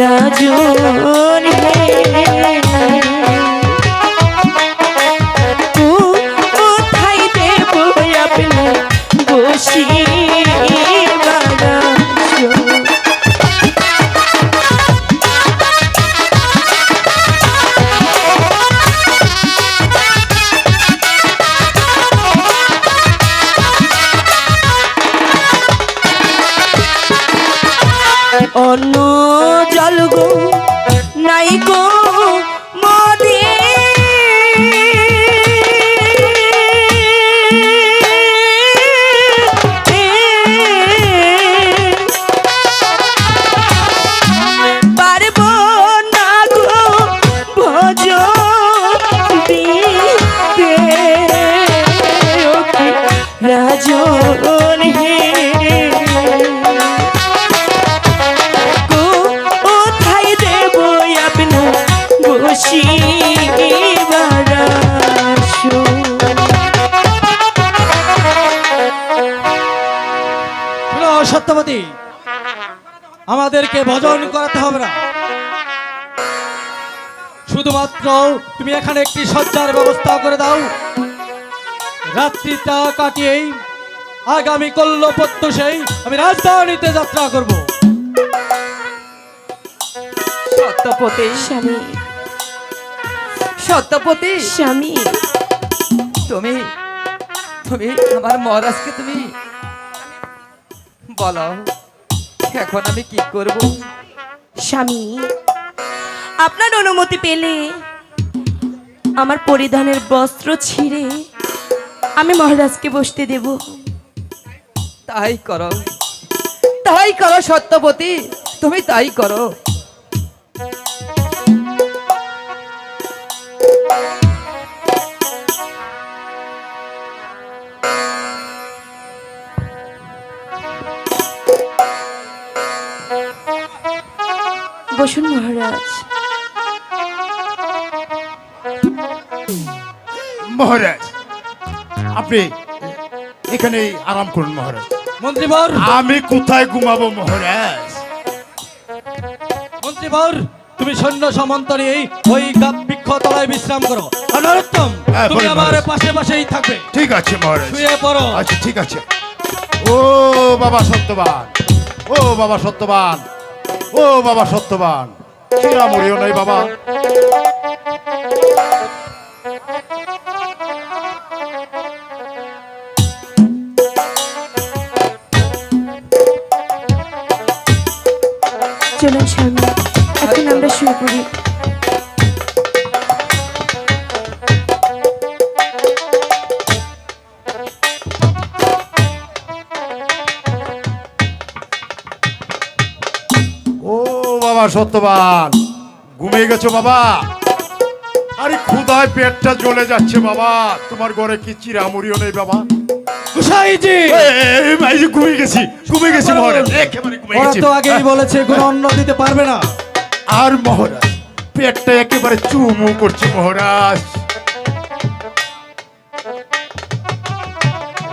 রাজু অন্য জল গো নাই গো মনে। পারব আমাদেরকে ভজন করাতে হবে না। শুধুমাত্র তুমি এখানে একটি শয্যার ব্যবস্থা করে দাও। রাত্রিটা কাটিয়েই আগামী কল্ল প্রত্যুষেই আমি রাজধানীতে যাত্রা করব। সত্যপতি। স্বামী। সত্যপতি। স্বামী। তুমি তুমি আমার মহারাজকে তুমি বলো এখন আমি কি করব? স্বামী আপনার অনুমতি পেলে আমার পরিধানের বস্ত্র ছিঁড়ে আমি মহারাজকে বসতে দেব। তাই করো। তাই করো সত্যপতি। তুমি তাই করো। বসুন মহারাজ। মহারাজ আপনি এখানে আরাম করুন মহারাজ। মন্ত্রীবর! আমি কোথায় ঘুমাবো মহারাজ? মন্ত্রীবর তুমি সৈন্য সামন্ত নিয়ে ওই গাব বৃক্ষ তলায় বিশ্রাম করো। আর নরোত্তম হ্যাঁ, তুমি আমার পাশে পাশেই থাকবে। ঠিক আছে মহারাজ। শুয়ে পড়ো। আচ্ছা ঠিক আছে। ও বাবা সত্যবান ও বাবা সত্যবান। ও বাবা সত্যবান। চিরামরিও নাই বাবা। চলুন স্বামী এখন আমরা শুরু পড়ি বাবা সত্যবান। ঘুমিয়ে গেছো বাবা? আরে ক্ষুদায় পেটটা জ্বলে যাচ্ছে বাবা। তোমার ঘরে কি চিরামরিও নেই বাবা? গুসাইজি এই, এই যে ঘুমিয়ে গেছি ঘুমিয়ে গেছি মহারাজ। একেবারে ঘুমিয়ে ওরা গেছি। তো আগেই বলেছে কোনো অন্ন দিতে পারবে না। আর মহারাজ পেটটা একেবারে চুমু করছে মহারাজ।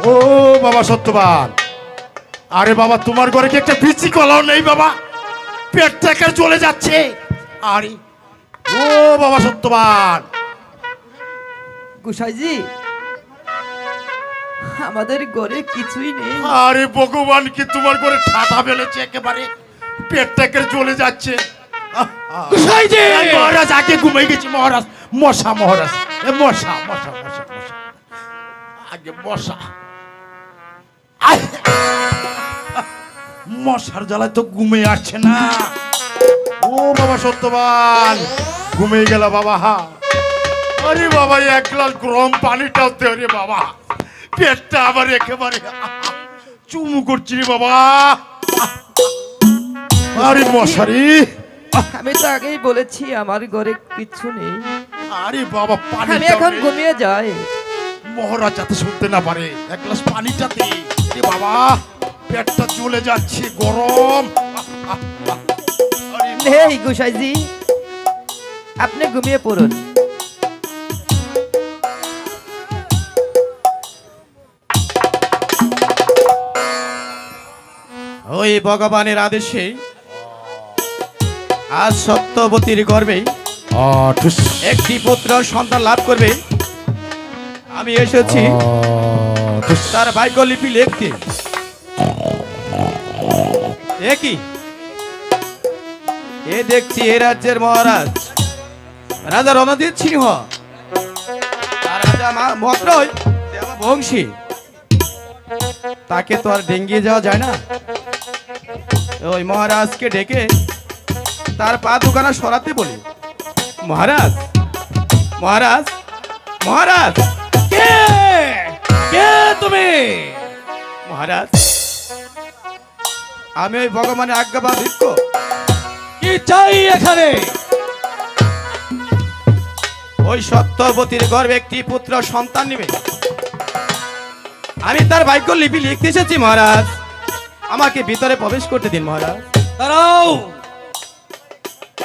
ও বাবা সত্যবান। আরে বাবা তোমার ঘরে কি একটা বিচি কলাও নেই বাবা? পেটটা একেবারে চলে যাচ্ছে। আরে ও বাবা সত্যবান। গুসাইজি আমাদের ঘরে কিছুই নেই। আরে ভগবান কি তোমার ঘরে ঠাটা ফেলেছে একেবারে? পেটটা একেবারে চলে যাচ্ছে। গুসাইজি! মহারাজ আগে ঘুমিয়ে গেছি মহারাজ। মশা মহারাজ। মশা মশা মশা মশা। আগে মশা। মশার জ্বালায় তো ঘুমিয়ে আসছে না। ও বাবা সত্যবান। ঘুমিয়ে গেল বাবা হা। আরে বাবা এক গ্লাস গরম পানিটাও দে রে বাবা। পেটটা আবার একেবারে চুমু করছি রে বাবা। আরে মশারি। আমি তো আগেই বলেছি আমার ঘরে কিছু নেই। আরে বাবা পানি আমি এখন ঘুমিয়ে যাই। মহারাজ যাতে শুনতে না পারে এক গ্লাস পানিটাতে বাবা। পেটটা চলে যাচ্ছে গরম। গুসাইজি আপনি ঘুমিয়ে পড়ুন। ওই ভগবানের আদেশে আজ সত্যবতীর গর্বে একটি পুত্র সন্তান লাভ করবে। আমি এসেছি। তার ভাগ্যলিপি লিখতে। এ কি? এ দেখছি এ রাজ্যের মহারাজ। রাজা রণজিৎ সিংহ। বংশী। তাকে তো আর ডেঙ্গিয়ে যাওয়া যায় না। ওই মহারাজকে ডেকে তার পা দুখানা সরাতে বলি। মহারাজ মহারাজ মহারাজ! কে? কে তুমি? মহারাজ আমি ওই ভগবানের আজ্ঞা বা ভিক্ষ। কি চাই এখানে? ওই সত্যবতীর গর্ভে একটি পুত্র সন্তান নিবে। আমি তার ভাগ্য লিপি লিখতে এসেছি মহারাজ। আমাকে ভিতরে প্রবেশ করতে দিন মহারাজ। দাঁড়াও।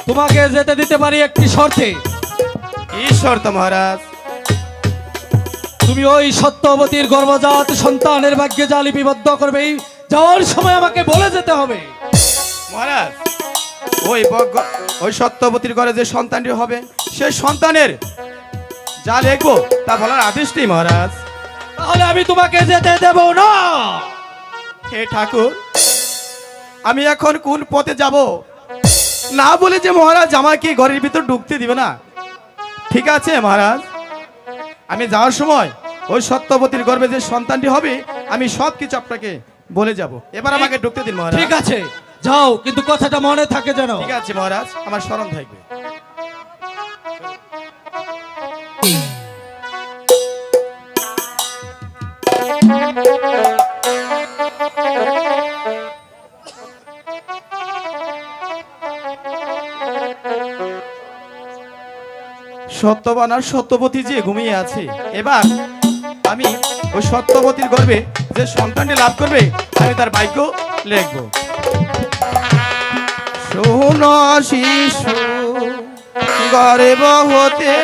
তোমাকে যেতে দিতে পারি একটি শর্তে। কি শর্ত মহারাজ? তুমি ওই সত্যবতীর গর্ভজাত সন্তানের ভাগ্যে যা লিপিবদ্ধ করবে যাওয়ার সময় আমাকে বলে যেতে হবে। মহারাজ ওই ওই সত্যবতীর ঘরে যে সন্তানটি হবে সেই সন্তানের যা লিখব তা বলার আদেশ নেই মহারাজ। তাহলে আমি তোমাকে যেতে দেব না। হে ঠাকুর আমি এখন কোন পথে যাব? না বলে যে মহারাজ আমাকে ঘরের ভিতর ঢুকতে দিবে না। ঠিক আছে মহারাজ আমি যাওয়ার সময় ওই সত্যবতীর গর্ভে যে সন্তানটি হবে আমি সব কিছু আপনাকে বলে যাব। এবার আমাকে ঢুকতে দিন মহারাজ। ঠিক আছে যাও কিন্তু কথাটা মনে থাকে যেন। ঠিক আছে মহারাজ আমার স্মরণ থাকবে। সত্যবান আর সত্যবতী যে ঘুমিয়ে আছে এবার আমি ওই সত্যবতীর গর্ভে যে সন্তানটি লাভ করবে, আমি তার ভাগ্য লিখব। শোন শিশু, গর্ব হতে।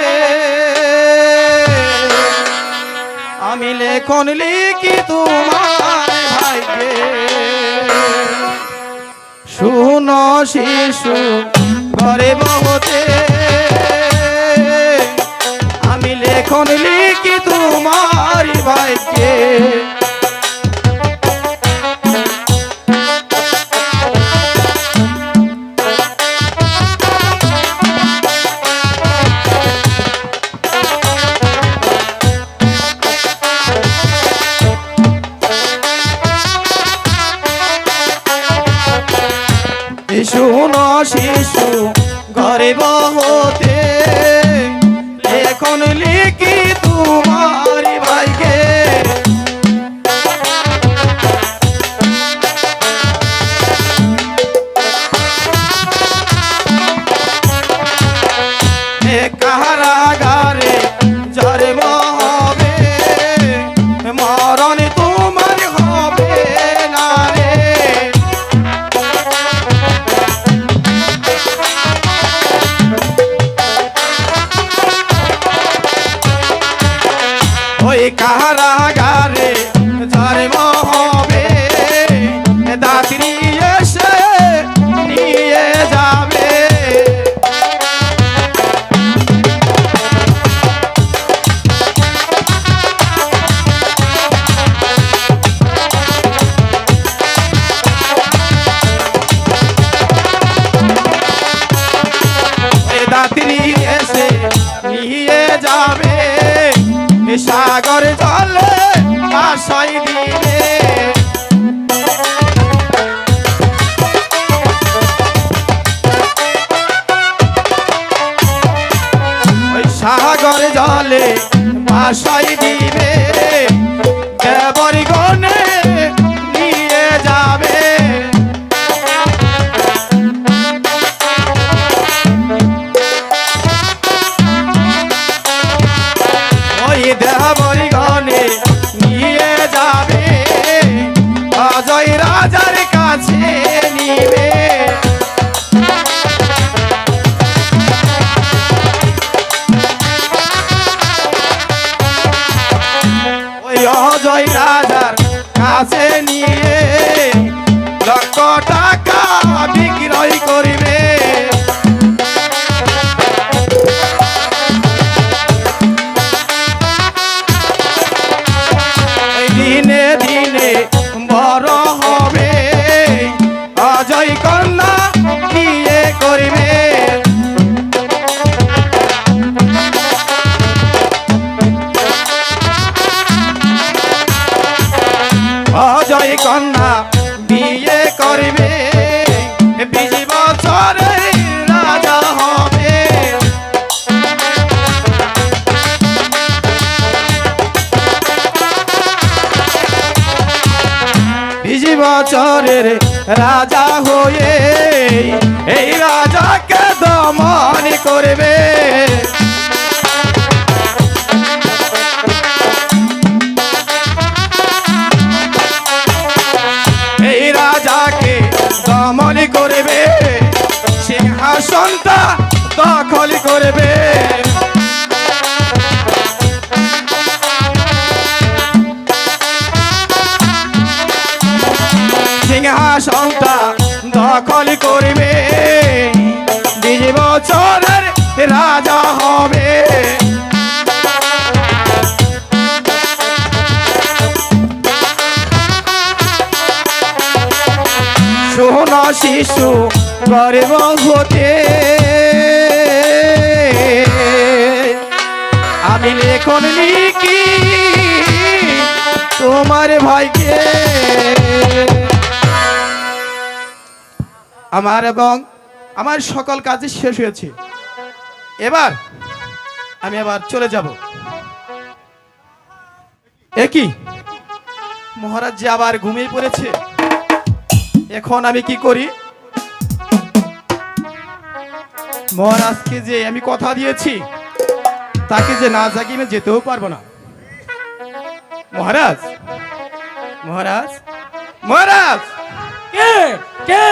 আমি লেখন লিখি তোমার ভাগ্যে। শুন শিশু, গর্ব হতে। আমি লেখন লিখি তোমার ভাগ্যে। বাসাই বছরের রাজা হয়ে এই রাজাকে দমন করবে। এই রাজাকে দমন করবে সিংহাসনটা দখল করবে। শিশু গর্ব হতে আমি লেখন লিখি তোমার ভাইকে। আমার এবং আমার সকল কাজই শেষ হয়েছে। এবার আমি আবার চলে যাব। একই মহারাজ যে আবার ঘুমিয়ে পড়েছে। এখন আমি কি করি? মহারাজকে যে আমি কথা দিয়েছি তাকে যে না জাগিয়ে আমি যেতেও পারব না। মহারাজ? মহারাজ? মহারাজ! কে? কে?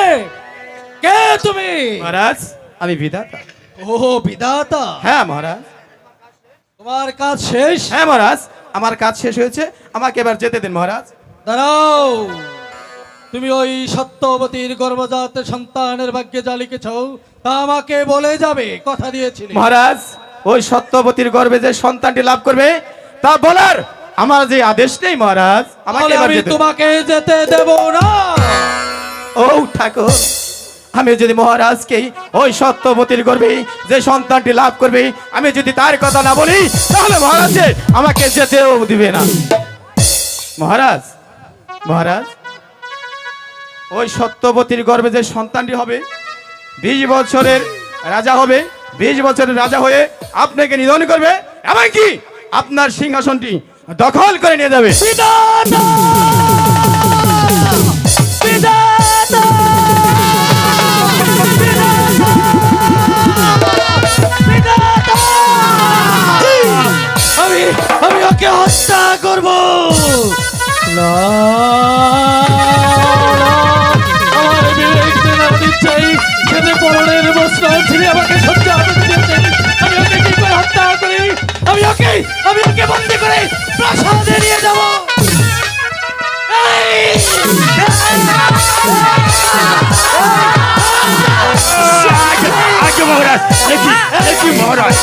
কে তুমি? মহারাজ আমি বিধাতা। ও বিধাতা? হ্যাঁ মহারাজ। তোমার কাজ শেষ? হ্যাঁ মহারাজ। আমার কাজ শেষ হয়েছে। আমাকে এবার যেতে দিন মহারাজ। দাঁড়াও। তুমি ওই সত্যবতীর গর্ভজাত সন্তানের ভাগ্যে যা লিখেছ তা আমাকে বলে যাবে কথা দিয়েছিলে। মহারাজ ওই সত্যবতীর গর্ভে যে সন্তানটি লাভ করবে তা বলার আমার যে আদেশ নেই মহারাজ। আমি তোমাকে যেতে দেব না। ও ঠাকুর আমি যদি মহারাজকে ওই সত্যবতীর গর্ভে যে সন্তানটি লাভ করবে আমি যদি তার কথা না বলি তাহলে মহারাজ আমাকে যেতেও দিবে না। মহারাজ মহারাজ ওই সত্যবতীর গর্ভে যে সন্তানটি হবে বিশ বছরের রাজা হবে বিশ বছরের রাজা হয়ে আপনাকে নিধন করবে এমনকি আপনার সিংহাসনটি দখল করে নিয়ে যাবে! আমি আমি ওকে হত্যা করব না, আমাকে সহ্য আমি ওকে কি করে হত্যা করি? আমি ওকে আমি ওকে বন্দি করে প্রাসাদে নিয়ে যাব। আগে মহারাজ, দেখি দেখি মহারাজ।